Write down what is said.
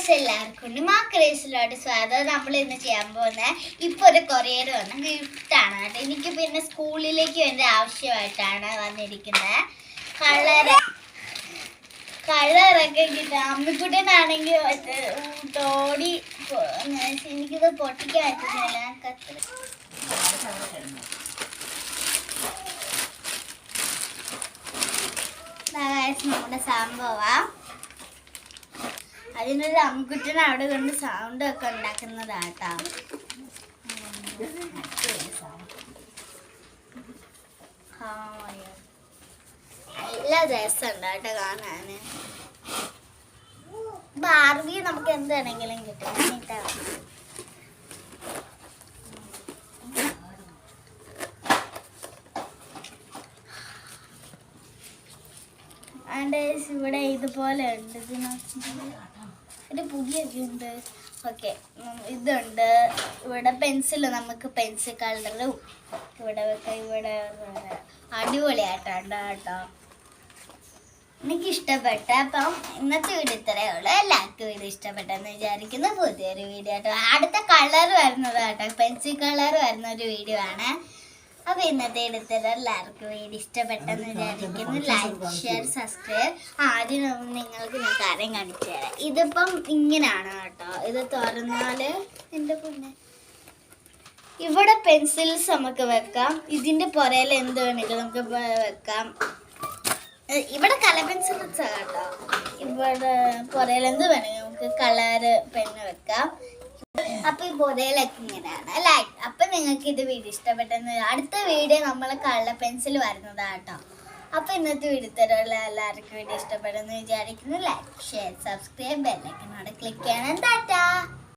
Viewers എല്ലാവർക്കും ഉണ്ട്. മാ ക്രേസിലോട്ട് സ്വാഗതം. നമ്മൾ ഇന്ന് ചെയ്യാൻ പോകുന്നത് ഇപ്പൊ ഒരു കൊറിയർ വന്ന ഗിഫ്റ്റ് ആണ്. കേട്ടോ എനിക്ക് പിന്നെ സ്കൂളിലേക്ക് വേണ്ട ആവശ്യമായിട്ടാണ് വന്നിരിക്കുന്നത്. കളറ് കളറൊക്കെ കിട്ടും. അമ്മിക്കുട്ടനാണെങ്കിൽ തോടി എനിക്കിത് പൊട്ടിക്കാൻ പറ്റുന്നില്ല. guys, നമ്മുടെ സംഭവമാ അതിനൊരു അമ്മക്കുട്ടൻ അവിടെ കൊണ്ട് സൗണ്ട് ഒക്കെ ഉണ്ടാക്കുന്നതാട്ടോ. നല്ല രസമുണ്ട് കേട്ടോ കാണാന് ബാർബി നമുക്ക് എന്ത് വേണമെങ്കിലും കിട്ടും. ആൻഡ് ഇവിടെ ഇതുപോലെ ഉണ്ട്. ഒരു പുതിയൊക്കെ ഉണ്ട് ഓക്കെ ഇതുണ്ട്. ഇവിടെ പെൻസിൽ നമുക്ക് പെൻസിൽ കളറും ഇവിടെ വെക്കാം ഇവിടെ. അടിപൊളിയായിട്ടുണ്ട് കേട്ടോ. എനിക്ക് ഇഷ്ടപ്പെട്ട അപ്പം ഇന്നത്തെ വീഡിയോ ഇത്രയേ ഉള്ളൂ. എല്ലാവർക്കും വീഡിയോ ഇഷ്ടപ്പെട്ടെന്ന് വിചാരിക്കുന്ന. പുതിയൊരു വീഡിയോ ആട്ടോ അടുത്ത കളർ വരുന്നത് കേട്ടോ പെൻസിൽ കളർ വരുന്ന ഒരു വീഡിയോ ആണ്. അപ്പൊ ഇന്നത്തെ എടുത്തത് എല്ലാവർക്കും വേണ്ടി ഇഷ്ടപ്പെട്ടെന്ന് വിചാരിക്കുന്നു. ലൈക്ക് ഷെയർ സബ്സ്ക്രൈബ് ആദ്യം നിങ്ങൾക്ക് ഞാൻ കാര്യം കാണിച്ചു തരാം. ഇതിപ്പം ഇങ്ങനെയാണ് കേട്ടോ. ഇത് തുറന്നാൽ എന്റെ പൊന്നെ. ഇവിടെ പെൻസിൽസ് നമുക്ക് വെക്കാം. ഇതിന്റെ പുറയിൽ എന്ത് വേണമെങ്കിലും നമുക്ക് വെക്കാം. ഇവിടെ കളർ പെൻസിൽസ് കേട്ടോ. ഇവിടെ പുറയിൽ എന്ത് വേണമെങ്കിൽ നമുക്ക് കളർ പെണ്ണ് വെക്കാം. അപ്പൊ ഈ പുറയിലൊക്കെ ഇങ്ങനെയാണ് അല്ലെ? അപ്പൊ നിങ്ങൾക്ക് ഇത് വീഡിയോ ഇഷ്ടപ്പെട്ടെന്ന് അടുത്ത വീഡിയോ നമ്മളെ കള്ള പെൻസിൽ വരുന്നതാ കേട്ടോ അപ്പൊ ഇന്നത്തെ വീഡിയോ തരുള്ള എല്ലാവർക്കും വീഡിയോ ഇഷ്ടപ്പെടുന്നു വിചാരിക്കുന്നു ലൈക്ക് ഷെയർ സബ്സ്ക്രൈബ് ബെല്ലൈക്കനോട് ക്ലിക്ക് ചെയ്യണം. ടാറ്റാ